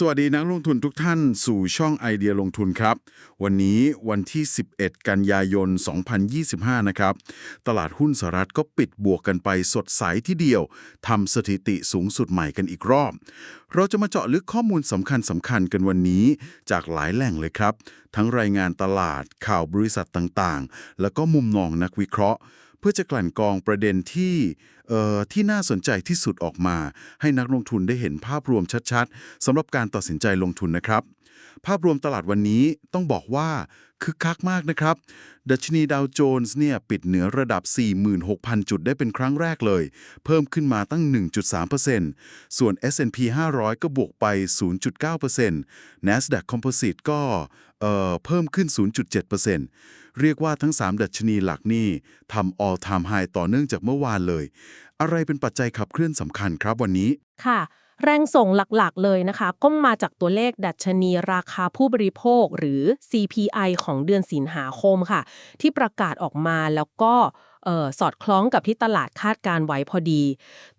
สวัสดีนักลงทุนทุกท่านสู่ช่องไอเดียลงทุนครับ วันนี้วันที่ 11 กันยายน 2025 นะครับ ตลาดหุ้นสหรัฐก็ปิดบวกกันไปสดใสที่เดียวทำสถิติสูงสุดใหม่กันอีกรอบ เราจะมาเจาะลึกข้อมูลสำคัญสำคัญกันวันนี้จากหลายแหล่งเลยครับ ทั้งรายงานตลาดข่าวบริษัทต่างๆ แล้วก็มุมมองนักวิเคราะห์ เพื่อจะกลั่นกรองประเด็นที่ ที่น่าสนใจที่สุดออกมา ให้นักลงทุนได้เห็นภาพรวมชัดๆสำหรับการตัดสินใจลงทุนนะครับ ภาพรวมตลาดวันนี้ต้องบอกว่า คึกคักมากนะครับ ดัชนีดาวโจนส์เนี่ยปิดเหนือระดับ 46,000 จุดได้เป็นครั้งแรกเลย เพิ่มขึ้นมาตั้ง 1.3%ส่วน S&P 500 ก็บวกไป 0.9% NASDAQ Composite ก็เอ่อเพิ่มขึ้น 0.7%เรียกว่าทั้ง 3 ดัชนีหลักนี่ทำ all time high ต่อเนื่องจากเมื่อวานเลย อะไรเป็นปัจจัยขับเคลื่อนสำคัญครับวันนี้ ค่ะ แรงส่งหลักๆ เลยนะคะ ก็มาจากตัวเลขดัชนีราคาผู้บริโภคหรือ CPI ของเดือนสิงหาคมค่ะ ที่ประกาศออกมาแล้วก็ สอดคล้องกับที่ตลาดคาดการไว้พอดี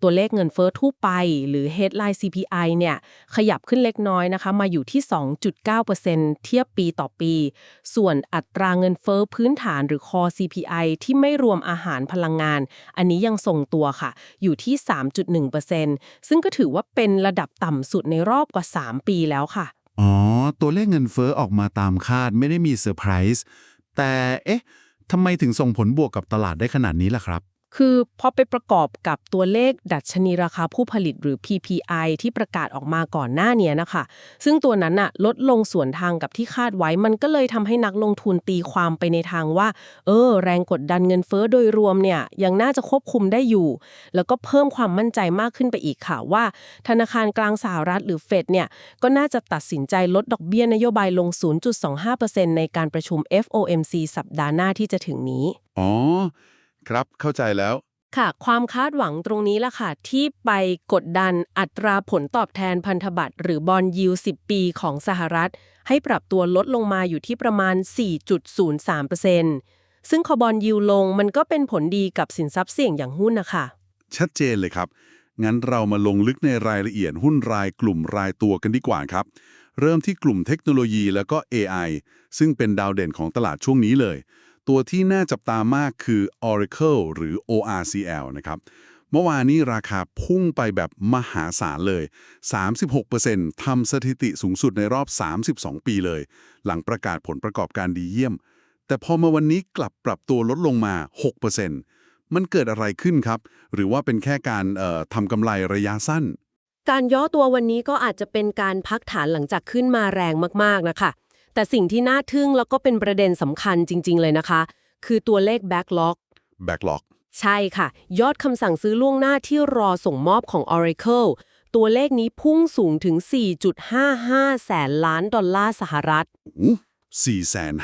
ตัวเลขเงินเฟ้อทั่วไป หรือ headline CPI เนี่ยขยับขึ้นเล็กน้อยนะคะ มาอยู่ที่ 2.9%เทียบปีต่อปี ส่วนอัตราเงินเฟ้อพื้นฐานหรือ core CPI ที่ไม่รวมอาหารพลังงาน อันนี้ยังทรงตัวค่ะ อยู่ที่ 3.1%ซึ่งก็ถือว่าเป็นระดับต่ำสุดในรอบกว่า 3 ปีแล้วค่ะ อ๋อ ตัวเลขเงินเฟ้อออกมาตามคาดไม่ได้มีเซอร์ไพรส์แต่เอ๊ะ ทำไมถึงส่งผลบวกกับตลาดได้ขนาดนี้ล่ะครับ คือพอไปประกอบกับตัวเลขดัชนีราคาผู้ผลิตหรือ PPI ที่ประกาศออกมาก่อนหน้านี้นะคะ ซึ่งตัวนั้นน่ะลดลงส่วนทางกับที่คาดไว้ มันก็เลยทำให้นักลงทุนตีความไปในทางว่า เออ แรงกดดันเงินเฟ้อโดยรวมเนี่ยยังน่าจะควบคุมได้อยู่ แล้วก็เพิ่มความมั่นใจมากขึ้นไปอีกค่ะว่า ธนาคารกลางสหรัฐหรือเฟดเนี่ยก็น่าจะตัดสินใจลดดอกเบี้ยนโยบายลง 0.25%ในการประชุม FOMC สัปดาห์หน้าที่จะถึงนี้ อ๋อ ครับเข้าใจแล้ว ค่ะ ความคาดหวังตรงนี้ล่ะค่ะ ที่ไปกดดันอัตราผลตอบแทนพันธบัตรหรือบอลยิว10 ปีของสหรัฐ ให้ปรับตัวลดลงมาอยู่ที่ประมาณ 4.03%ซึ่งคอบอลยิวลงมันก็เป็นผลดีกับสินทรัพย์เสี่ยงอย่างหุ้นนะคะชัดเจนเลยครับ งั้นเรามาลงลึกในรายละเอียดหุ้นรายกลุ่มรายตัวกันดีกว่าครับ เริ่มที่กลุ่มเทคโนโลยีแล้วก็ AI ซึ่งเป็นดาวเด่นของตลาดช่วงนี้เลย ตัวที่น่าจับตามากคือ Oracle หรือ ORCL นะครับ เมื่อวานนี้ราคาพุ่งไปแบบมหาศาลเลย 36%ทำสถิติสูงสุดในรอบ 32 ปีเลย หลังประกาศผลประกอบการดีเยี่ยม แต่พอมาวันนี้กลับปรับตัวลดลงมา 6%มันเกิดอะไรขึ้นครับ หรือว่าเป็นแค่การเอ่อทำกำไรระยะสั้น การย่อตัววันนี้ก็อาจจะเป็นการพักฐานหลังจากขึ้นมาแรงมากๆนะคะ แต่สิ่งที่น่าทึ่งแล้วก็เป็นประเด็นสำคัญจริง ๆ เลยนะคะ คือตัวเลข backlog Backlog ใช่ค่ะ ยอดคำสั่งซื้อล่วงหน้าที่รอส่งมอบของ Oracle ตัวเลขนี้พุ่งสูงถึง 4.55 แสนล้านดอลลาร์สหรัฐ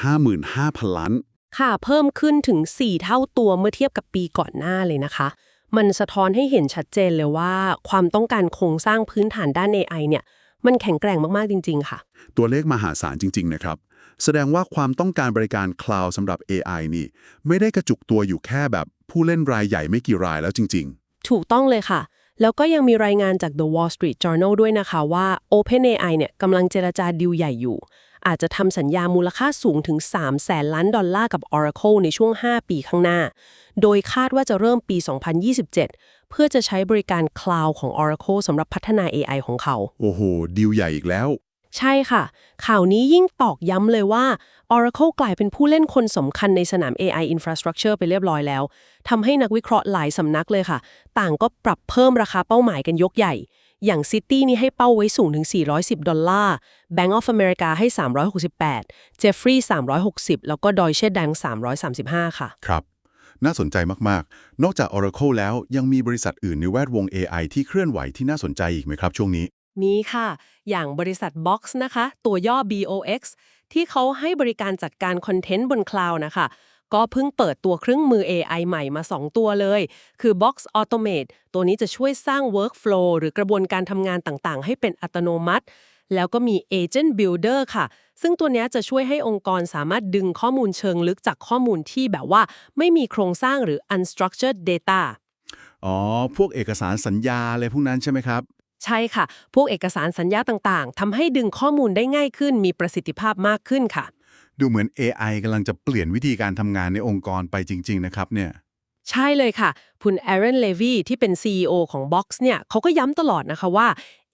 455,000 ล้าน ค่ะ เพิ่มขึ้นถึง 4 เท่าตัวเมื่อเทียบกับปีก่อนหน้าเลยนะคะ มันสะท้อนให้เห็นชัดเจนเลยว่า ความต้องการโครงสร้างพื้นฐานด้าน AI เนี่ย มันแข็งแกร่งมากๆจริง ๆ ค่ะ ตัวเลขมหาศาลจริง ๆ นะครับ แสดงว่าความต้องการบริการคลาวด์สำหรับ AI นี่ ไม่ได้กระจุกตัวอยู่แค่แบบผู้เล่นรายใหญ่ไม่กี่รายแล้วจริงถูกต้องเลยค่ะ แล้วก็ยังมีรายงานจาก The Wall Street Journal ด้วยนะคะว่า OpenAI เนี่ยกำลังเจรจาดีลใหญ่อยู่อาจจะทำสัญญามูลค่าสูงถึง 3 แสนล้านดอลลาร์กับ Oracle ในช่วง 5 ปีข้างหน้า โดยคาดว่าจะเริ่มปี 2027 เพื่อจะใช้บริการ Cloud ของ Oracle สำหรับพัฒนา AI ของเขาๆโอ้โห ดีลใหญ่อีกแล้ว ใช่ค่ะ ข่าวนี้ยิ่งตอกย้ำเลยว่า Oracle กลายเป็นผู้เล่นคนสำคัญในสนาม AI infrastructure ไปเรียบร้อยแล้วทำให้นักวิเคราะห์หลายสำนักเลยค่ะ ต่างก็ปรับเพิ่มราคาเป้าหมายกันยกใหญ่ อย่าง City นี่ให้เป้าไว้สูงถึง 410 ดอลลาร์ Bank of America ให้ 368 Jeffrey 360 แล้วก็ Deutsche Bank 335 ค่ะ ครับ น่าสนใจมากๆ นอกจาก Oracle แล้วยังมีบริษัทอื่นในแวดวง AI ที่เคลื่อนไหวที่น่าสนใจอีกไหมครับช่วงนี้ มีค่ะ อย่างบริษัท Box นะคะ ตัวย่อ BOX ที่เขาให้บริการจัดการคอนเทนต์บนคลาวด์นะคะ ก็เพิ่งเปิดตัวเครื่องมือ AI ใหม่มา 2 ตัวเลย คือ Box Automate ตัวนี้จะช่วยสร้าง Workflow หรือกระบวนการทำงานต่างๆ ให้เป็นอัตโนมัติ แล้วก็มี Agent Builder ค่ะ ซึ่งตัวเนี้ยจะช่วยให้องค์กรสามารถดึงข้อมูลเชิงลึกจากข้อมูลที่แบบว่าไม่มีโครงสร้างหรือ unstructured data อ๋อ พวกเอกสารสัญญาอะไรพวกนั้นใช่ไหมครับ ใช่ค่ะ พวกเอกสารสัญญาต่างๆทำให้ดึงข้อมูลได้ง่ายขึ้น มีประสิทธิภาพมากขึ้นค่ะ ดูเหมือน AI กำลังจะเปลี่ยนวิธีการทำงานในองค์กรไปจริง ๆ นะครับเนี่ย ใช่เลยค่ะ คุณ Aaron Levy ที่เป็น CEO ของ Box เนี่ยเขาก็ย้ำตลอดนะคะว่า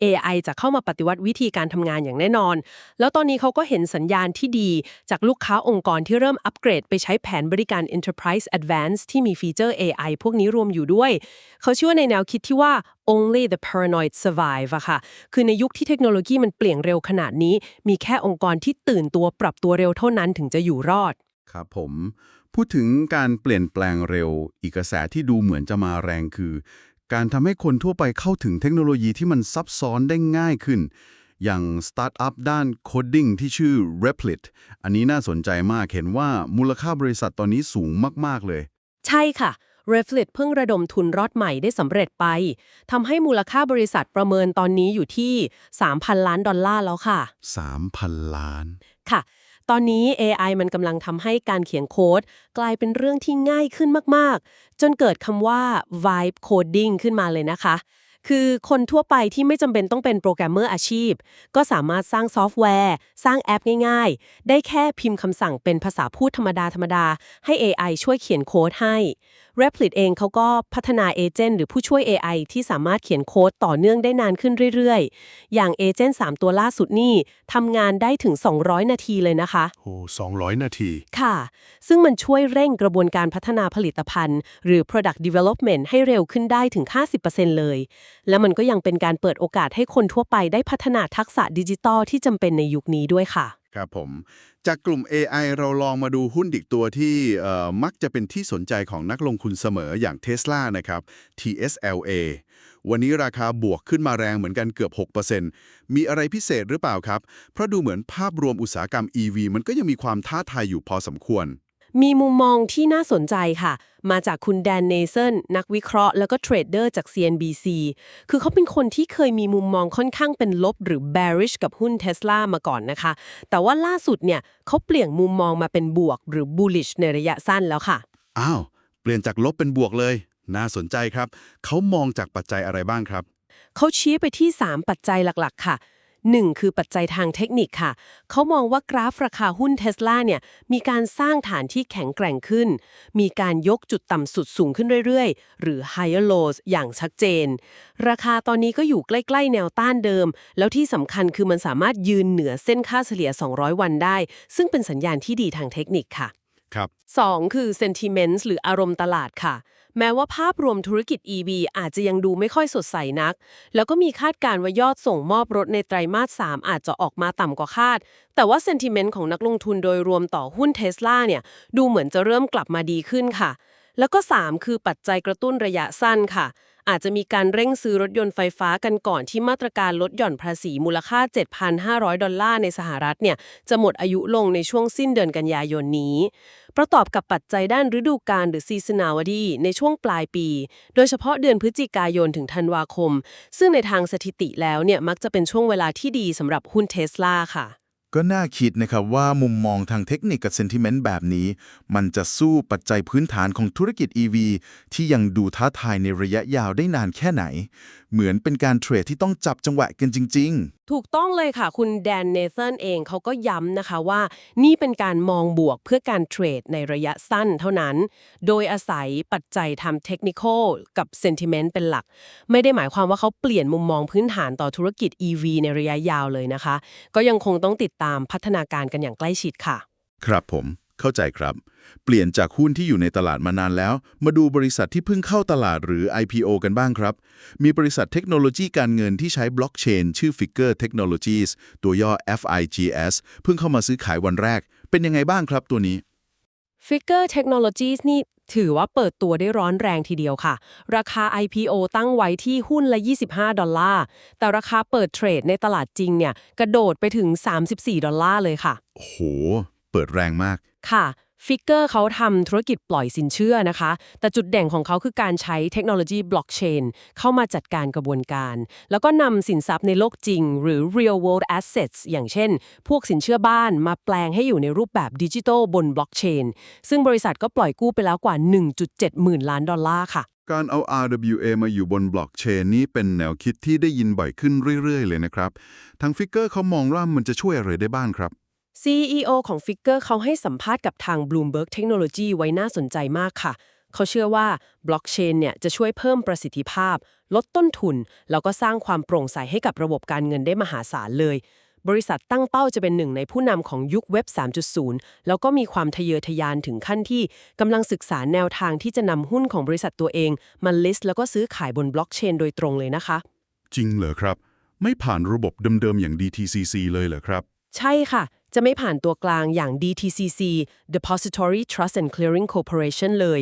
AI จะเข้ามาปฏิวัติวิธีการทำงานอย่างแน่นอน แล้วตอนนี้เขาก็เห็นสัญญาณที่ดี จากลูกค้าองค์กรที่เริ่มอัปเกรด ไปใช้แผนบริการ Enterprise Advanced ที่มีฟีเจอร์ AI พวกนี้รวมอยู่ด้วย เขาเชื่อในแนวคิดที่ว่า only the paranoid survive อะค่ะ คือในยุคที่เทคโนโลยีมันเปลี่ยนเร็วขนาดนี้ มีแค่องค์กรที่ตื่นตัวปรับตัวเร็วเท่านั้นถึงจะอยู่รอด ครับผม พูดถึงการเปลี่ยนแปลงเร็ว อีกกระแสที่ดูเหมือนจะมาแรงคือ การทำให้คนทั่วไปเข้าถึงเทคโนโลยีที่มันซับซ้อนได้ง่ายขึ้น อย่างสตาร์ทอัพด้านโคดดิ้งที่ชื่อ Replit อันนี้น่าสนใจมากเห็นว่ามูลค่าบริษัทตอนนี้สูงมาก ๆ เลย ใช่ค่ะ Reflit เพิ่งระดมทุนรอดใหม่ได้สำเร็จไปทำให้มูลค่าบริษัทประเมินตอนนี้อยู่ที่ 3,000 ล้านดอลลาร์แล้วค่ะ 3,000 ล้าน ค่ะ ตอนนี้ AI มันกำลังทำให้การเขียนโค้ด กลายเป็นเรื่องที่ง่ายขึ้นมาก ๆ จนเกิดคำว่า vibe coding ขึ้นมาเลยนะคะ คือคนทั่วไปที่ไม่จำเป็นต้องเป็นโปรแกรมเมอร์อาชีพ ก็สามารถสร้างซอฟต์แวร์ สร้างแอปง่าย ๆ ได้แค่พิมพ์คำสั่งเป็นภาษาพูดธรรมดาธรรมดาๆให้ AI ช่วยเขียนโค้ดให้ Replit เองเขาก็พัฒนาเอเจนต์หรือผู้ช่วย AI ที่สามารถเขียนโค้ดต่อเนื่องได้นานขึ้นเรื่อยๆ อย่างเอเจนต์3ตัวล่าสุดนี่ทำงานได้ถึง 200 นาทีเลยนะคะโอ้200 นาที ค่ะ ซึ่งมันช่วยเร่งกระบวนการพัฒนาผลิตภัณฑ์ หรือ product development ให้เร็วขึ้นได้ถึง 50%เลย และมันก็ยังเป็นการเปิดโอกาสให้คนทั่วไปได้พัฒนาทักษะดิจิตอลที่จำเป็นในยุคนี้ด้วยค่ะ ครับผม จากกลุ่ม AI เราลองมาดูหุ้นอีกตัวที่เอ่อมักจะเป็นที่สนใจของนักลงทุนเสมออย่างเท s l a นะครับ TSLA วันนี้ราคาบวกขึ้นมาแรงเหมือนกันเกือบ 6%มีอะไรพิเศษหรือเปล่าครับ เพราะดูเหมือนภาพรวมอุตสาหกรรม EV มันก็ยังมีความท้าทายอยู่พอสมควร มีมุมมองที่น่าสนใจค่ะ มาจากคุณแดนเนเซนนักวิเคราะห์แล้วก็เทรดเดอร์จาก CNBC คือเขาเป็นคนที่เคยมีมุมมองค่อนข้างเป็นลบหรือ bearish กับหุ้น Tesla มาก่อนนะคะ แต่ว่าล่าสุดเนี่ยเขาเปลี่ยนมุมมองมาเป็นบวกหรือ bullish ในระยะสั้นแล้วค่ะ อ้าว เปลี่ยนจากลบเป็นบวกเลย น่าสนใจครับ เขามองจากปัจจัยอะไรบ้างครับ เขาชี้ไปที่ 3 ปัจจัยหลักๆ ค่ะ 1. คือปัจจัยทางเทคนิคค่ะ เขามองว่ากราฟราคาหุ้นเทสลาเนี่ยมีการสร้างฐานที่แข็งแกร่งขึ้น มีการยกจุดต่ำสุดสูงขึ้นเรื่อยๆ หรือ higher lows อย่างชัดเจน ราคาตอนนี้ก็อยู่ใกล้ๆ แนวต้านเดิม แล้วที่สำคัญคือมันสามารถยืนเหนือเส้นค่าเฉลี่ย 200 วันได้ ซึ่งเป็นสัญญาณที่ดีทางเทคนิคค่ะครับ2คือ sentiment หรืออารมณ์ตลาดค่ะ แม้ว่าภาพรวมธุรกิจ EV อาจจะยังดูไม่ค่อยสดใสนัก แล้วก็มีคาดการณ์ว่ายอดส่งมอบรถในไตรมาส 3 อาจจะออกมาต่ำกว่าคาด แต่ว่าเซนติเมนต์ของนักลงทุนโดยรวมต่อหุ้นเทสลาเนี่ย ดูเหมือนจะเริ่มกลับมาดีขึ้นค่ะ แล้วก็ 3 คือปัจจัยกระตุ้นระยะสั้นค่ะ อาจจะมีการเร่งซื้อรถยนต์ไฟฟ้ากันก่อนที่มาตรการลดหย่อนภาษีมูลค่า 7,500 ดอลลาร์ในสหรัฐเนี่ยจะหมดอายุลงในช่วงสิ้นเดือนกันยายนนี้ ประกอบกับปัจจัยด้านฤดูกาลหรือ seasonality ในช่วงปลายปี โดยเฉพาะเดือนพฤศจิกายนถึงธันวาคม ซึ่งในทางสถิติแล้วเนี่ยมักจะเป็นช่วงเวลาที่ดีสำหรับหุ้นเทสลาค่ะ ก็น่าคิดนะครับว่ามุมมองทางเทคนิคกับเซนติเมนต์แบบนี้ มันจะสู้ปัจจัยพื้นฐานของธุรกิจ EV ที่ยังดูท้าทายในระยะยาวได้นานแค่ไหน เหมือนเป็นการเทรดที่ต้องจับจังหวะกันจริงถูกต้องเลยค่ะ คุณแดนเนเธอร์เองเขาก็ย้ำนะคะว่า นี่เป็นการมองบวกเพื่อการเทรดในระยะสั้นเท่านั้น โดยอาศัยปัจจัยทำเทคนิคกับเซนติเมนต์เป็นหลัก ไม่ได้หมายความว่าเขาเปลี่ยนมุมมองพื้นฐานต่อธุรกิจ EV ในระยะยาวเลยนะคะ ก็ยังคงต้องติดตามพัฒนาการกันอย่างใกล้ชิดค่ะๆครับผม เข้าใจครับ เปลี่ยนจากหุ้นที่อยู่ในตลาดมานานแล้ว มาดูบริษัทที่เพิ่งเข้าตลาดหรือ IPO กันบ้างครับ มีบริษัทเทคโนโลยีการเงินที่ใช้บล็อกเชนชื่อ Figure Technologies ตัวย่อ FIGS เพิ่งเข้ามาซื้อขายวันแรก เป็นยังไงบ้างครับตัวนี้ Figure Technologies นี่ถือว่าเปิดตัวได้ร้อนแรงทีเดียวค่ะ ราคา IPO ตั้งไว้ที่หุ้นละ 25 ดอลลาร์ แต่ราคาเปิดเทรดในตลาดจริงเนี่ย กระโดดไปถึง 34 ดอลลาร์เลยค่ะโอ้โห เปิดแรงมาก ค่ะ ฟิกเกอร์เขาทำธุรกิจปล่อยสินเชื่อนะคะ แต่จุดเด่นของเขาคือการใช้เทคโนโลยีบล็อกเชนเข้ามาจัดการกระบวนการ แล้วก็นำสินทรัพย์ในโลกจริง หรือ real world assets อย่างเช่น พวกสินเชื่อบ้านมาแปลงให้อยู่ในรูปแบบดิจิทัลบนบล็อกเชนซึ่งบริษัทก็ปล่อยกู้ไปแล้วกว่า 1.7 หมื่นล้านดอลลาร์ค่ะ การเอา RWA มาอยู่บนบล็อกเชนนี้เป็นแนวคิดที่ได้ยินบ่อยขึ้นเรื่อยๆ เลยนะครับ ทางฟิกเกอร์เขามองว่ามันจะช่วยอะไรได้บ้างครับ CEO ของ Figure เขาให้สัมภาษณ์กับทาง Bloomberg Technology ไว้น่าสนใจมากค่ะ เขาเชื่อว่าบล็อกเชนเนี่ยจะช่วยเพิ่มประสิทธิภาพ ลดต้นทุน แล้วก็สร้างความโปร่งใสให้กับระบบการเงินได้มหาศาลเลย บริษัทตั้งเป้าจะเป็นหนึ่งในผู้นำของยุคเว็บ 3.0 แล้วก็มีความทะเยอทะยานถึงขั้นที่กำลังศึกษาแนวทางที่จะนำหุ้นของบริษัทตัวเองมา list แล้วก็ซื้อขายบนบล็อกเชนโดยตรงเลยนะคะ จริงเหรอครับ ไม่ผ่านระบบเดิมๆอย่าง DTCC เลยเหรอครับ ใช่ค่ะ จะไม่ผ่านตัวกลางอย่าง DTCC Depository Trust and Clearing Corporation เลย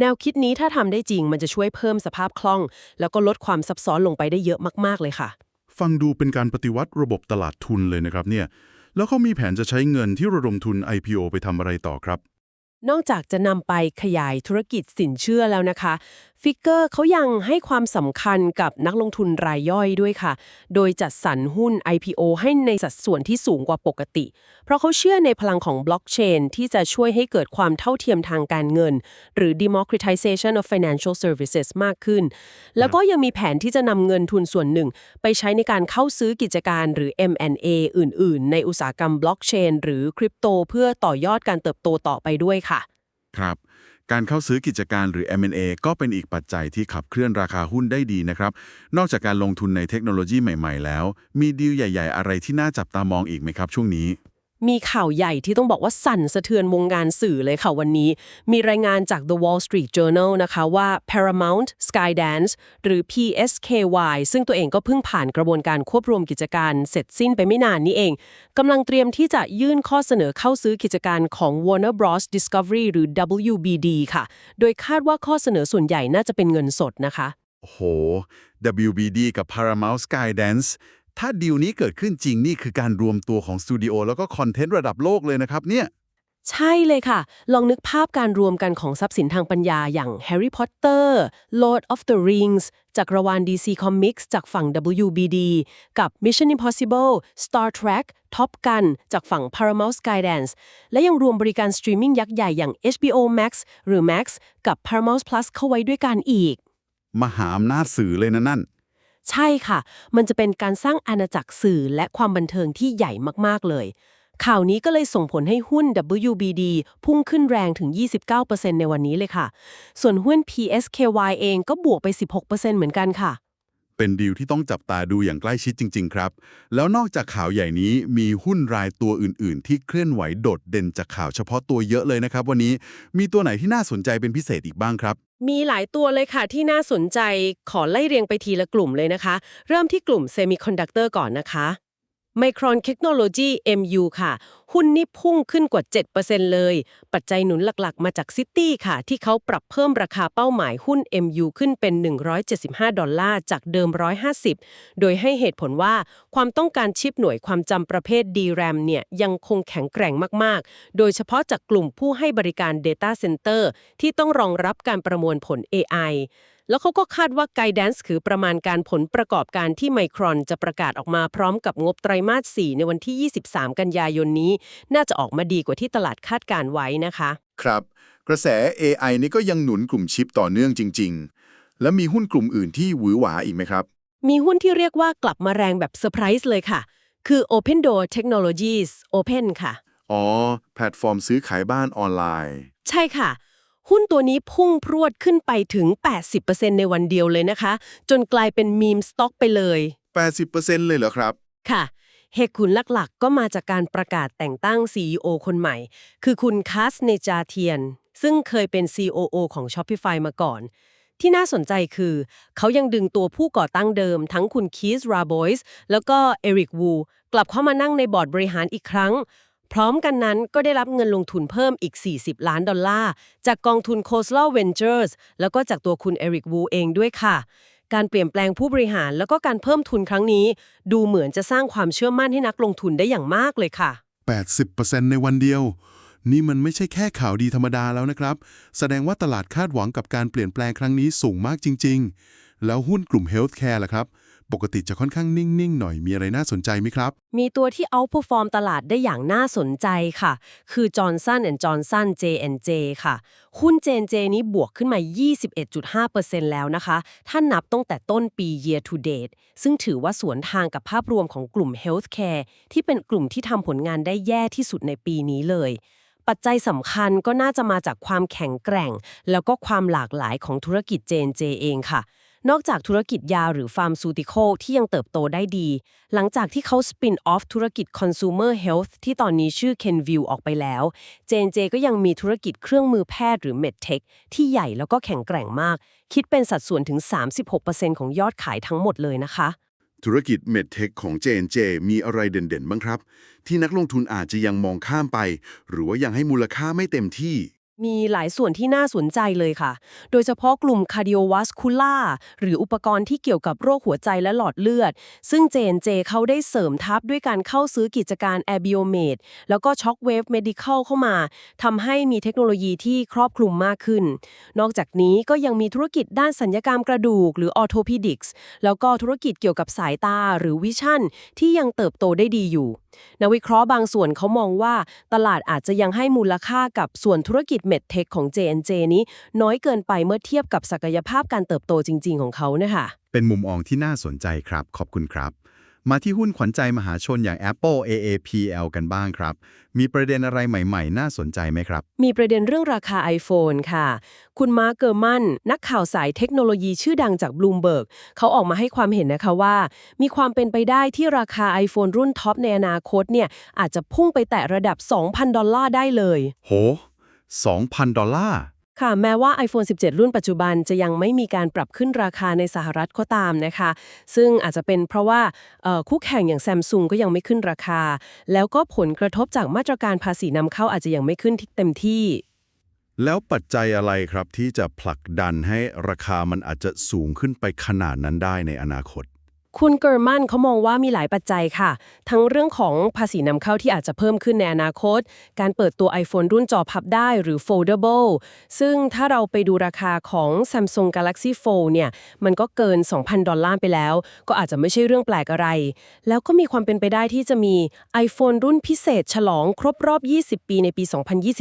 แนวคิดนี้ถ้าทำได้จริงมันจะช่วยเพิ่มสภาพคล่อง แล้วก็ลดความซับซ้อนลงไปได้เยอะมากๆเลยค่ะ ฟังดูเป็นการปฏิวัติระบบตลาดทุนเลยนะครับเนี่ยแล้วเขามีแผนจะใช้เงินที่ระดมทุน IPO ไปทำอะไรต่อครับ นอกจากจะนำไปขยายธุรกิจสินเชื่อแล้วนะคะ ฟิกเกอร์เขายังให้ความสำคัญกับนักลงทุนรายย่อยด้วยค่ะ โดยจัดสรรหุ้น IPO ให้ในสัดส่วนที่สูงกว่าปกติ เพราะเขาเชื่อในพลังของบล็อกเชนที่จะช่วยให้เกิดความเท่าเทียมทางการเงิน หรือ democratization of financial services มากขึ้น แล้วก็ยังมีแผนที่จะนำเงินทุนส่วนหนึ่ง ไปใช้ในการเข้าซื้อกิจการหรือ M&A อื่น ๆ ในอุตสาหกรรมบล็อกเชนหรือคริปโตเพื่อต่อยอดการเติบโตต่อไปด้วยค่ะ ครับ การเข้าซื้อกิจการหรือ M&A ก็เป็นอีกปัจจัยที่ขับเคลื่อนราคาหุ้นได้ดีนะครับ นอกจากการลงทุนในเทคโนโลยีใหม่ ๆ แล้ว มีดีลใหญ่ ๆ อะไรที่น่าจับตามองอีกไหมครับช่วงนี้ มีข่าวใหญ่ที่ต้องบอกว่าสั่นสะเทือนวงการสื่อเลยค่ะวันนี้ มีรายงานจาก The Wall Street Journal นะคะว่า Paramount Skydance หรือ PSKY ซึ่งตัวเองก็เพิ่งผ่านกระบวนการควบรวมกิจการเสร็จสิ้นไปไม่นานนี้เองกำลังเตรียมที่จะยื่นข้อเสนอเข้าซื้อกิจการของ Warner Bros Discovery หรือ WBD ค่ะ โดยคาดว่าข้อเสนอส่วนใหญ่น่าจะเป็นเงินสดนะคะโอ้โห WBD กับ Paramount Skydance ถ้าดีลนี้เกิดขึ้นจริงนี่คือการรวมตัวของสตูดิโอแล้วก็คอนเทนต์ระดับโลกเลยนะครับเนี่ย ใช่เลยค่ะ ลองนึกภาพการรวมกันของทรัพย์สินทางปัญญาอย่าง Harry Potter Lord of the Rings จากรวาล DC Comics จากฝั่ง WBD กับ Mission Impossible Star Trek Top Gun จากฝั่ง Paramount Skydance และยังรวมบริการสตรีมมิ่งยักษ์ใหญ่อย่าง HBO Max หรือ Max กับ Paramount Plus เข้าไว้ด้วยกันอีก มหาอำนาจสื่อเลยนะนั่น ใช่ค่ะ มันจะเป็นการสร้างอาณาจักรสื่อและความบันเทิงที่ใหญ่มากๆเลย ข่าวนี้ก็เลยส่งผลให้หุ้น WBD พุ่งขึ้นแรงถึง 29%ในวันนี้เลยค่ะ ส่วนหุ้น PSKY เองก็บวกไป 16%เหมือนกันค่ะเป็นดีลที่ต้องจับตาดูอย่างใกล้ชิดจริง ๆ ครับ แล้วนอกจากข่าวใหญ่นี้มีหุ้นรายตัวอื่น ๆ ที่เคลื่อนไหวโดดเด่นจากข่าวเฉพาะตัวเยอะเลยนะครับ วันนี้มีตัวไหนที่น่าสนใจเป็นพิเศษอีกบ้างครับ มีหลายตัวเลยค่ะที่น่าสนใจขอไล่เรียงไปทีละกลุ่มเลยนะคะ เริ่มที่กลุ่มเซมิคอนดักเตอร์ก่อนนะคะ Micron Technology MU ค่ะ หุ้นนี่พุ่งขึ้นกว่า 7%เลย ปัจจัยหนุนหลักๆ มาจาก City ค่ะ ที่เขาปรับเพิ่มราคาเป้าหมายหุ้น MU ขึ้นเป็น 175 ดอลลาร์ จากเดิม 150 โดยให้เหตุผลว่าความต้องการชิปหน่วยความจำประเภท DRAM เนี่ยยังคงแข็งแกร่งมากๆ โดยเฉพาะจากกลุ่มผู้ให้บริการ Data Center ที่ต้องรองรับการประมวลผล AI แล้วเขาก็คาดว่า Guidance คือประมาณการผลประกอบการที่ไมครอนจะประกาศออกมาพร้อมกับงบไตรมาส 4 ในวันที่ 23 กันยายนนี้ น่าจะออกมาดีกว่าที่ตลาดคาดการไว้นะคะ ครับ กระแส AI นี่ก็ยังหนุนกลุ่มชิปต่อเนื่องจริง ๆ แล้วมีหุ้นกลุ่มอื่นที่หวือหวาอีกไหมครับ มีหุ้นที่เรียกว่ากลับมาแรงแบบเซอร์ไพรส์เลยค่ะ คือ Open Door Technologies Open ค่ะ อ๋อ แพลตฟอร์มซื้อขายบ้านออนไลน์ ใช่ค่ะ หุ้นตัวนี้พุ่งพรวดขึ้นไปถึง 80%ในวันเดียวเลยนะคะ จนกลายเป็นมีมสต็อกไปเลย 80%เลยเหรอครับ ค่ะเหตุผลหลักๆ ก็มาจากการประกาศแต่งตั้ง CEO คนใหม่ คือคุณคัสเนจาเทียน ซึ่งเคยเป็น COO ของ Shopify มาก่อน ที่น่าสนใจคือ เขายังดึงตัวผู้ก่อตั้งเดิม ทั้งคุณคีสราโบยส์แล้วก็เอริกวูกลับเข้ามานั่งในบอร์ดบริหารอีกครั้ง พร้อมกันนั้นก็ได้รับเงินลงทุนเพิ่มอีก 40 ล้านดอลลาร์ จากกองทุน c o s l a w Ventures แล้วก็จากตัวคุณเอริกวูเองด้วยค่ะ การเปลี่ยนแปลงผู้บริหารแล้วก็การเพิ่มทุนครั้งนี้ ดูเหมือนจะสร้างความเชื่อมั่นให้นักลงทุนได้อย่างมากเลยค่ะ 80%ในวันเดียว นี่มันไม่ใช่แค่ข่าวดีธรรมดาแล้วนะครับ แสดงว่าตลาดคาดหวังกับการเปลี่ยนแปลงครั้งนี้สูงมากจริง ๆ แล้วหุ้นกลุ่มเฮลท์แคร์ล่ะครับ ปกติจะค่อนข้างนิ่ง ๆ หน่อยมีอะไรน่าสนใจไหมครับ มีตัวที่ outperform ตลาดได้อย่างน่าสนใจค่ะ คือ Johnson Johnson J&J ค่ะ หุ้น J&J นี้บวกขึ้นมา 21.5%แล้วนะคะ ถ้านับตั้งแต่ต้นปี year to date ซึ่งถือว่าสวนทางกับภาพรวมของกลุ่ม healthcare ที่เป็นกลุ่มที่ทำผลงานได้แย่ที่สุดในปีนี้เลย ปัจจัยสำคัญก็น่าจะมาจากความแข็งแกร่ง แล้วก็ความหลากหลายของธุรกิจ J&J เองค่ะ นอกจากธุรกิจยาหรือฟาร์มซูติโคที่ยังเติบโตได้ดี หลังจากที่เขาสปินออฟธุรกิจ Consumer Health ที่ตอนนี้ชื่อ Kenvue ออกไปแล้ว J&J ก็ยังมีธุรกิจเครื่องมือแพทย์หรือ MedTech ที่ใหญ่แล้วก็แข็งแกร่งมาก คิดเป็นสัดส่วนถึง 36%ของยอดขายทั้งหมดเลยนะคะ ธุรกิจ MedTech ของ J&J มีอะไรเด่นๆ บ้างครับ ที่นักลงทุนอาจจะยังมองข้ามไป หรือว่ายังให้มูลค่าไม่เต็มที่ มีหลายส่วนที่น่าสนใจเลยค่ะ โดยเฉพาะกลุ่ม cardiovascular หรืออุปกรณ์ที่เกี่ยวกับโรคหัวใจและหลอดเลือด ซึ่ง J&J เขาได้เสริมทับด้วยการเข้าซื้อกิจการ a i r b i o m e d แล้วก็ Shockwave Medical เข้ามา ทำให้มีเทคโนโลยีที่ครอบคลุมมากขึ้น นอกจากนี้ก็ยังมีธุรกิจด้านสัญญกรรมกระดูก หรือ orthopedics แล้วก็ธุรกิจเกี่ยวกับสายตาหรือวิชั่นที่ยังเติบโตได้ดีอยู่นักวิเคราะห์บางส่วนเขามองว่าตลาดอาจจะยังให้มูลค่ากับส่วนธุรกิจเมดเทคของ J&J นี้ น้อยเกินไปเมื่อเทียบกับศักยภาพการเติบโตจริง ๆ ของเขานะคะเป็นมุมมองที่น่าสนใจครับ ขอบคุณครับ มาที่หุ้นขวัญใจมหาชนอย่าง Apple AAPL กันบ้างครับ มีประเด็นอะไรใหม่ ๆ น่าสนใจไหมครับ มีประเด็นเรื่องราคา iPhone ค่ะ คุณมาร์กเกอร์มันนักข่าวสายเทคโนโลยีชื่อดังจาก Bloomberg เขาออกมาให้ความเห็นนะคะว่า มีความเป็นไปได้ที่ราคา iPhone รุ่นท็อปในอนาคตเนี่ยอาจจะพุ่งไปแตะระดับ 2,000 ดอลลาร์ได้เลย โห 2,000 ดอลลาร์ ค่ะ แม้ว่า iPhone 17 รุ่นปัจจุบันจะยังไม่มีการปรับขึ้นราคาในสหรัฐก็ตามนะคะ ซึ่งอาจจะเป็นเพราะว่าเอ่อคู่แข่งอย่าง Samsung ก็ยังไม่ขึ้นราคา แล้วก็ผลกระทบจากมาตรการภาษีนำเข้าอาจจะยังไม่ขึ้นที่เต็มที่ แล้วปัจจัยอะไรครับที่จะผลักดันให้ราคามันอาจจะสูงขึ้นไปขนาดนั้นได้ในอนาคต คุณเกอร์มันเขามองว่ามีหลายปัจจัยค่ะ ทั้งเรื่องของภาษีนำเข้าที่อาจจะเพิ่มขึ้นในอนาคต การเปิดตัว iPhone รุ่นจอพับได้หรือ foldable ซึ่งถ้าเราไปดูราคาของ Samsung Galaxy Fold เนี่ย มันก็เกิน 2,000 ดอลลาร์ไปแล้ว ก็อาจจะไม่ใช่เรื่องแปลกอะไร แล้วก็มีความเป็นไปได้ที่จะมี iPhone รุ่นพิเศษ ฉลองครบรอบ 20 ปีในปี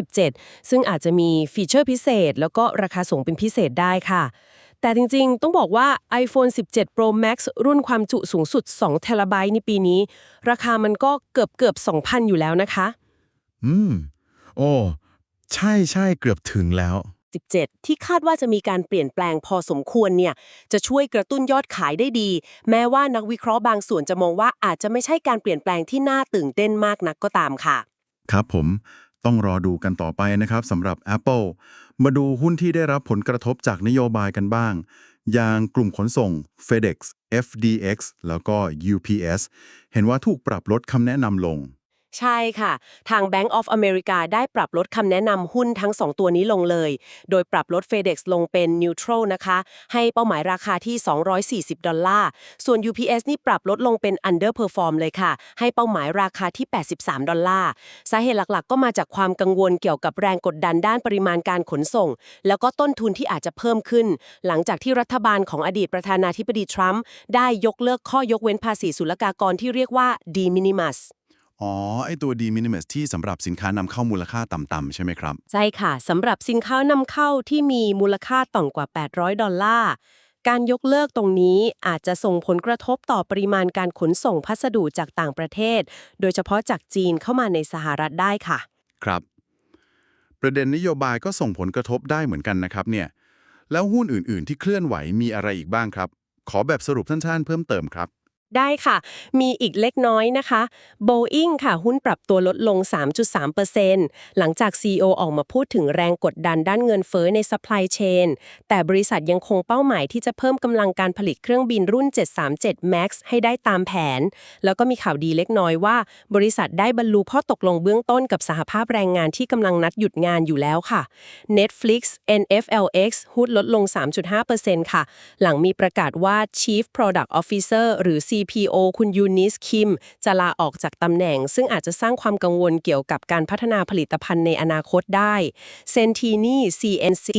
2027 ซึ่งอาจจะมีฟีเจอร์พิเศษ แล้วก็ราคาส่งเป็นพิเศษได้ค่ะ แต่จริงๆ ต้องบอกว่า iPhone 17 Pro Max รุ่นความจุสูงสุด2เทราไบต์ในปีนี้ ราคามันก็เกือบเกือบ2,000 อยู่แล้วนะคะ อืม โอ้ ใช่ใช่เกือบถึงแล้ว 17 ที่คาดว่าจะมีการเปลี่ยนแปลงพอสมควรเนี่ย จะช่วยกระตุ้นยอดขายได้ดี แม้ว่านักวิเคราะห์บางส่วนจะมองว่าอาจจะไม่ใช่การเปลี่ยนแปลงที่น่าตื่นเต้นมากนักก็ตามค่ะ ครับผม ต้องรอดูกันต่อไปนะครับสำหรับ Apple มาดูหุ้นที่ได้รับผลกระทบจากนโยบายกันบ้าง อย่างกลุ่มขนส่ง FedEx FDX แล้วก็ UPS เห็นว่าถูกปรับลดคำแนะนำลง ใช่ค่ะ ทาง Bank of America ได้ปรับลดคำแนะนำหุ้นทั้ง 2 ตัวนี้ลงเลย โดยปรับลด FedEx ลงเป็น neutral นะคะ ให้เป้าหมายราคาที่ 240 ดอลลาร์ ส่วน UPS นี่ปรับลดลงเป็น underperform เลยค่ะ ให้เป้าหมายราคาที่ 83 ดอลลาร์ สาเหตุหลักๆ ก็มาจากความกังวลเกี่ยวกับแรงกดดันด้านปริมาณการขนส่ง แล้วก็ต้นทุนที่อาจจะเพิ่มขึ้น หลังจากที่รัฐบาลของอดีตประธานาธิบดีทรัมป์ได้ยกเลิกข้อยกเว้นภาษีศุลกากรที่เรียกว่า de minimis อ๋อ ไอตัว de minimis ที่สำหรับสินค้านำเข้ามูลค่าต่ำๆใช่ไหมครับ ใช่ค่ะสำหรับสินค้านำเข้าที่มีมูลค่าต่ำกว่า 800 ดอลลาร์การยกเลิกตรงนี้อาจจะส่งผลกระทบต่อปริมาณการขนส่งพัสดุจากต่างประเทศ โดยเฉพาะจากจีนเข้ามาในสหรัฐได้ค่ะ ครับ ประเด็นนโยบายก็ส่งผลกระทบได้เหมือนกันนะครับเนี่ย แล้วหุ้นอื่นๆ ที่เคลื่อนไหวมีอะไรอีกบ้างครับ ขอแบบสรุปสั้นๆ เพิ่มเติมครับ ได้ค่ะ มีอีกเล็กน้อยนะคะ Boeing ค่ะ หุ้นปรับตัวลดลง 3.3%หลังจาก CEO ออกมาพูดถึงแรงกดดันด้านเงินเฟ้อใน supply chain แต่บริษัทยังคงเป้าหมายที่จะเพิ่มกำลังการผลิตเครื่องบินรุ่น 737 MAX ให้ได้ตามแผน แล้วก็มีข่าวดีเล็กน้อยว่า บริษัทได้บรรลุข้อตกลงเบื้องต้นกับสหภาพแรงงานที่กำลังนัดหยุดงานอยู่แล้วค่ะ Netflix NFLX หุ้นลดลง 3.5%ค่ะ หลังมีประกาศว่า Chief Product Officer หรือ CPO คุณยูนิสคิม จะลาออกจากตำแหน่ง ซึ่งอาจจะสร้างความกังวลเกี่ยวกับการพัฒนาผลิตภัณฑ์ในอนาคตได้เซนทีนี CNC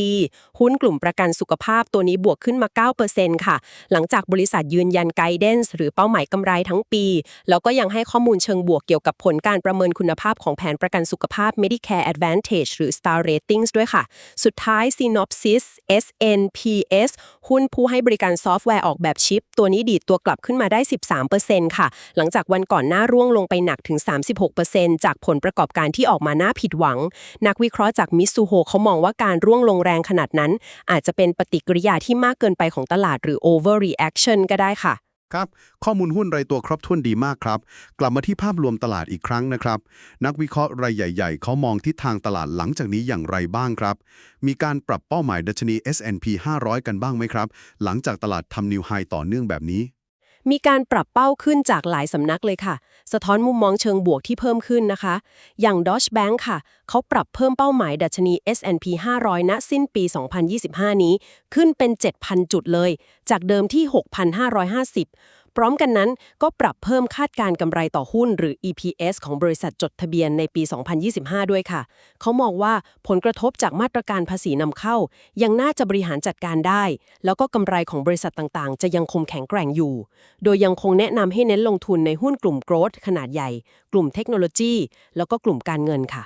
หุ้นกลุ่มประกันสุขภาพตัวนี้บวกขึ้นมา 9%ค่ะ หลังจากบริษัทยืนยันไกด์เดนส์หรือเป้าหมายกำไรทั้งปี แล้วก็ยังให้ข้อมูลเชิงบวกเกี่ยวกับผลการประเมินคุณภาพของแผนประกันสุขภาพ Medicare Advantage หรือ Star Ratings ด้วยค่ะ สุดท้าย Synopsys SNPS หุ้นผู้ให้บริการซอฟต์แวร์ออกแบบชิป ตัวนี้ดีดตัวกลับขึ้นมาได้13%ค่ะ หลังจากวันก่อนหน้าร่วงลงไปหนักถึง 36%จากผลประกอบการที่ออกมาน่าผิดหวัง นักวิเคราะห์จากมิสซูโฮเขามองว่าการร่วงลงแรงขนาดนั้น อาจจะเป็นปฏิกิริยาที่มากเกินไปของตลาดหรือ overreaction ก็ได้ค่ะครับข้อมูลหุ้นรายตัวครบถ้วนดีมากครับ กลับมาที่ภาพรวมตลาดอีกครั้งนะครับ นักวิเคราะห์รายใหญ่ ๆ เขามองทิศทางตลาดหลังจากนี้อย่างไรบ้างครับ มีการปรับเป้าหมายดัชนี S&P 500 กันบ้างไหมครับ หลังจากตลาดทำนิวไฮต่อเนื่องแบบนี้ มีการปรับเป้าขึ้นจากหลายสำนักเลยค่ะ สะท้อนมุมมองเชิงบวกที่เพิ่มขึ้นนะคะ อย่าง Deutsche Bank ค่ะ เขาปรับเพิ่มเป้าหมายดัชนี S&P 500 ณ สิ้นปี 2025 นี้ ขึ้นเป็น 7,000 จุดเลย จากเดิมที่ 6,550 พร้อมกันนั้นก็ปรับเพิ่มคาดการกำไรต่อหุ้นหรือ EPS ของบริษัทจดทะเบียนในปี 2025 ด้วยค่ะ เขามองว่าผลกระทบจากมาตรการภาษีนำเข้า ยังน่าจะบริหารจัดการได้ แล้วก็กำไรของบริษัทต่างๆ จะยังคงแข็งแกร่งอยู่ โดยยังคงแนะนำให้เน้นลงทุนในหุ้นกลุ่ม growth ขนาดใหญ่ กลุ่มเทคโนโลยี แล้วก็กลุ่มการเงินค่ะ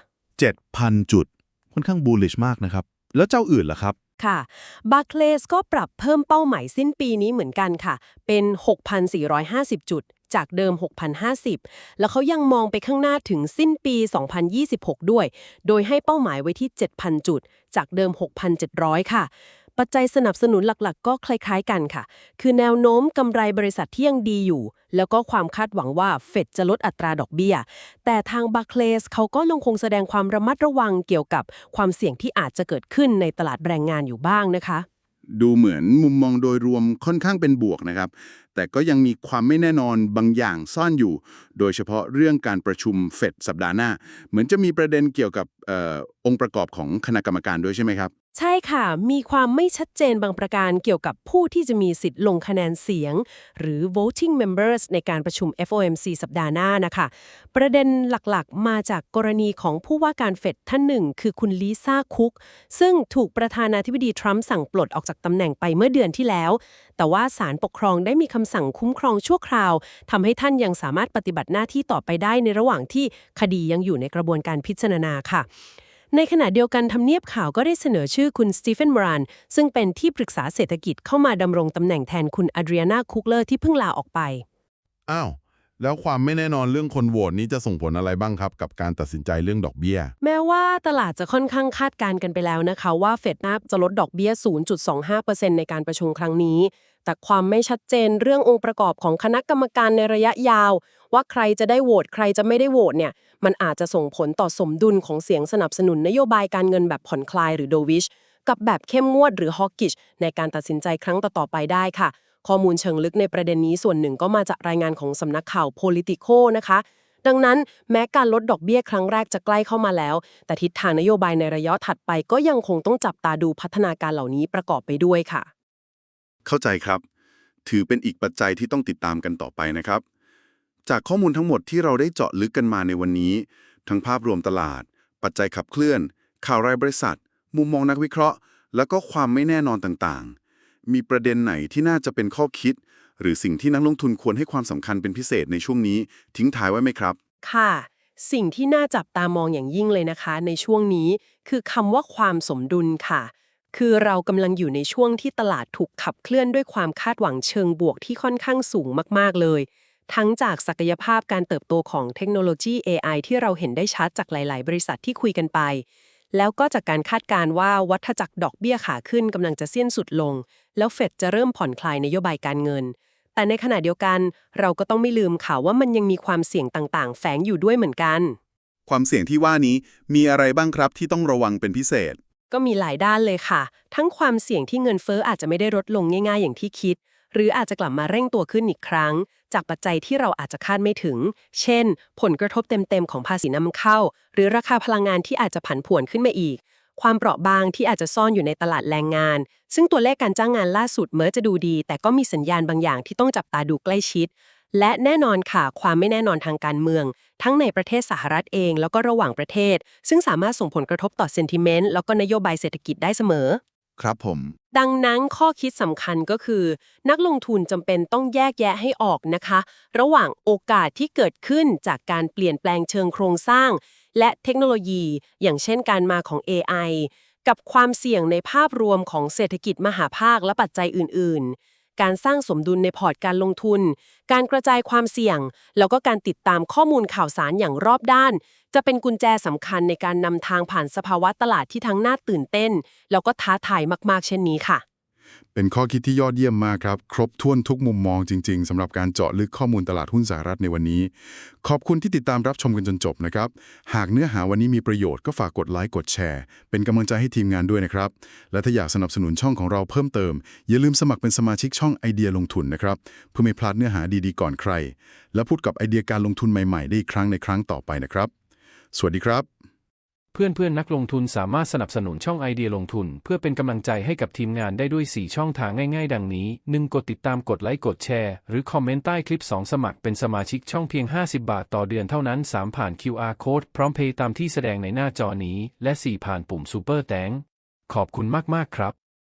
7,000 จุด ค่อนข้าง bullish มากนะครับ แล้วเจ้าอื่นล่ะครับ ค่ะบาร์เคลสก็ปรับเพิ่มเป้าหมายสิ้นปีนี้เหมือนกันค่ะ เป็น 6,450 จุด จากเดิม 6,050 แล้วเขายังมองไปข้างหน้าถึงสิ้นปี 2026 ด้วย โดยให้เป้าหมายไว้ที่ 7,000 จุด จากเดิม 6,700 ค่ะ ปัจจัยสนับสนุนหลักๆ ก็คล้ายๆกันค่ะ คือแนวโน้มกำไรบริษัทที่ยังดีอยู่ แล้วก็ความคาดหวังว่าเฟดจะลดอัตราดอกเบี้ย แต่ทางบาร์เคลสเขาก็ยังคงแสดงความระมัดระวังเกี่ยวกับความเสี่ยงที่อาจจะเกิดขึ้นในตลาดแรงงานอยู่บ้างนะคะ ดูเหมือนมุมมองโดยรวมค่อนข้างเป็นบวกนะครับ แต่ก็ยังมีความไม่แน่นอนบางอย่างซ่อนอยู่ โดยเฉพาะเรื่องการประชุมเฟดสัปดาห์หน้า เหมือนจะมีประเด็นเกี่ยวกับองค์ประกอบของคณะกรรมการด้วยใช่ไหมครับ ใช่ค่ะ มีความไม่ชัดเจนบางประการเกี่ยวกับผู้ที่จะมีสิทธิ์ลงคะแนนเสียง หรือ voting members ในการประชุม FOMC สัปดาห์หน้านะคะ ประเด็นหลักๆ มาจากกรณีของผู้ว่าการเฟดท่านหนึ่ง คือคุณลิซ่าคุก ซึ่งถูกประธานาธิบดีทรัมป์สั่งปลดออกจากตำแหน่งไปเมื่อเดือนที่แล้ว แต่ว่าศาลปกครองได้มีคำสั่งคุ้มครองชั่วคราวทำให้ท่านยังสามารถปฏิบัติหน้าที่ต่อไปได้ในระหว่างที่คดียังอยู่ในกระบวนการพิจารณาค่ะ ในขณะเดียวกันทำเนียบข่าวก็ได้เสนอชื่อคุณสตีเฟนมราน ซึ่งเป็นที่ปรึกษาเศรษฐกิจเข้ามาดำรงตำแหน่งแทนคุณอเดรียนาคุกเลอร์ที่เพิ่งลาออกไป อ้าว แล้วความไม่แน่นอนเรื่องคนโหวตนี้จะส่งผลอะไรบ้างครับ กับการตัดสินใจเรื่องดอกเบี้ย แม้ว่าตลาดจะค่อนข้างคาดการณ์กันไปแล้วนะคะ ว่าเฟดน่าจะลดดอกเบี้ย 0.25%ในการประชุมครั้งนี้ แต่ความไม่ชัดเจนเรื่ององค์ประกอบของคณะกรรมการในระยะยาว ว่าใครจะได้โหวตใครจะไม่ได้โหวตเนี่ยมันอาจจะส่งผลต่อสมดุลของเสียงสนับสนุนนโยบายการเงินแบบผ่อนคลายหรือโดวิชกับแบบเข้มงวดหรือฮอกกิชในการตัดสินใจครั้งต่อๆไปได้ค่ะ ข้อมูลเชิงลึกในประเด็นนี้ส่วนหนึ่งก็มาจากรายงานของสำนักข่าว Politico นะคะ ดังนั้นแม้การลดดอกเบี้ยครั้งแรกจะใกล้เข้ามาแล้ว แต่ทิศทางนโยบายในระยะถัดไปก็ยังคงต้องจับตาดูพัฒนาการเหล่านี้ประกอบไปด้วยค่ะ เข้าใจครับ ถือเป็นอีกปัจจัยที่ต้องติดตามกันต่อไปนะครับ จากข้อมูลทั้งหมดที่เราได้เจาะลึกกันมาในวันนี้ ทั้งภาพรวมตลาด ปัจจัยขับเคลื่อน ข่าวรายบริษัท มุมมองนักวิเคราะห์ แล้วก็ความไม่แน่นอนต่างๆ มีประเด็นไหนที่น่าจะเป็นข้อคิด หรือสิ่งที่นักลงทุนควรให้ความสำคัญเป็นพิเศษในช่วงนี้ ทิ้งท้ายไว้ไหมครับ ค่ะ สิ่งที่น่าจับตามองอย่างยิ่งเลยนะคะ ในช่วงนี้คือคำว่าความสมดุลค่ะ คือเรากำลังอยู่ในช่วงที่ตลาดถูกขับเคลื่อนด้วยความคาดหวังเชิงบวกที่ค่อนข้างสูงมาก ๆ เลยทั้งจากศักยภาพการเติบโตของเทคโนโลยี AI ที่เราเห็นได้ชัดจากหลาย ๆ บริษัทที่คุยกันไป แล้วก็จากการคาดการณ์ว่าวัฏจักรดอกเบี้ยขาขึ้นกำลังจะสิ้นสุดลง แล้วเฟดจะเริ่มผ่อนคลายนโยบายการเงิน แต่ในขณะเดียวกัน เราก็ต้องไม่ลืมค่ะว่ามันยังมีความเสี่ยงต่างๆ แฝงอยู่ด้วยเหมือนกัน ความเสี่ยงที่ว่านี้มีอะไรบ้างครับที่ต้องระวังเป็นพิเศษ ก็มีหลายด้านเลยค่ะ ทั้งความเสี่ยงที่เงินเฟ้ออาจจะไม่ได้ลดลงง่าย ๆ อย่างที่คิด หรืออาจจะกลับมาเร่งตัวขึ้นอีกครั้ง จากปัจจัยที่เราอาจจะคาดไม่ถึง เช่น ผลกระทบเต็มๆของภาษีนำเข้า หรือราคาพลังงานที่อาจจะผันผวนขึ้นมาอีก ความเปราะบางที่อาจจะซ่อนอยู่ในตลาดแรงงาน ซึ่งตัวเลขการจ้างงานล่าสุดเมื่อจะดูดี แต่ก็มีสัญญาณบางอย่างที่ต้องจับตาดูใกล้ชิด และแน่นอนค่ะ ความไม่แน่นอนทางการเมือง ทั้งในประเทศสหรัฐเอง แล้วก็ระหว่างประเทศ ซึ่งสามารถส่งผลกระทบต่อเซนติเมนต์แล้วก็นโยบายเศรษฐกิจได้เสมอ ครับผม ดังนั้นข้อคิดสำคัญก็คือ นักลงทุนจำเป็นต้องแยกแยะให้ออกนะคะ ระหว่างโอกาสที่เกิดขึ้นจากการเปลี่ยนแปลงเชิงโครงสร้าง และเทคโนโลยี อย่างเช่นการมาของ AI กับความเสี่ยงในภาพรวมของเศรษฐกิจมหาภาคและปัจจัยอื่น ๆ การสร้างสมดุลในพอร์ตการลงทุน การกระจายความเสี่ยง แล้วก็การติดตามข้อมูลข่าวสารอย่างรอบด้าน จะเป็นกุญแจสำคัญในการนำทางผ่านสภาวะตลาดที่ทั้งน่าตื่นเต้น แล้วก็ท้าทายมากๆ เช่นนี้ค่ะ เป็นข้อคิดที่ยอดเยี่ยมมากครับ ครบถ้วนทุกมุมมองจริง ๆสำหรับการเจาะลึกข้อมูลตลาดหุ้นสหรัฐในวันนี้ ขอบคุณที่ติดตามรับชมกันจนจบนะครับ หากเนื้อหาวันนี้มีประโยชน์ก็ฝากกดไลค์กดแชร์ เป็นกำลังใจให้ทีมงานด้วยนะครับ และถ้าอยากสนับสนุนช่องของเราเพิ่มเติม อย่าลืมสมัครเป็นสมาชิกช่องไอเดียลงทุนนะครับเพื่อไม่พลาดเนื้อหาดีๆก่อนใคร และพูดกับไอเดียการลงทุนใหม่ๆ ได้อีกครั้งในครั้งต่อไปนะครับ สวัสดีครับ เพื่อนเพื่อนๆนักลงทุนสามารถสนับสนุนช่องไอเดียลงทุน เพื่อเป็นกำลังใจให้กับทีมงานได้ด้วย 4 ช่องทางง่ายๆ ดังนี้ 1. กดติดตามกดไลค์กดแชร์ หรือคอมเมนต์ใต้คลิป 2 สมัครเป็นสมาชิกช่องเพียง 50 บาทต่อเดือนเท่านั้น 3 ผ่าน QR Code พร้อมเพย์ตามที่แสดงในหน้าจอนี้ และ 4 ผ่านปุ่ม Super t h a n k ขอบคุณมากๆครับ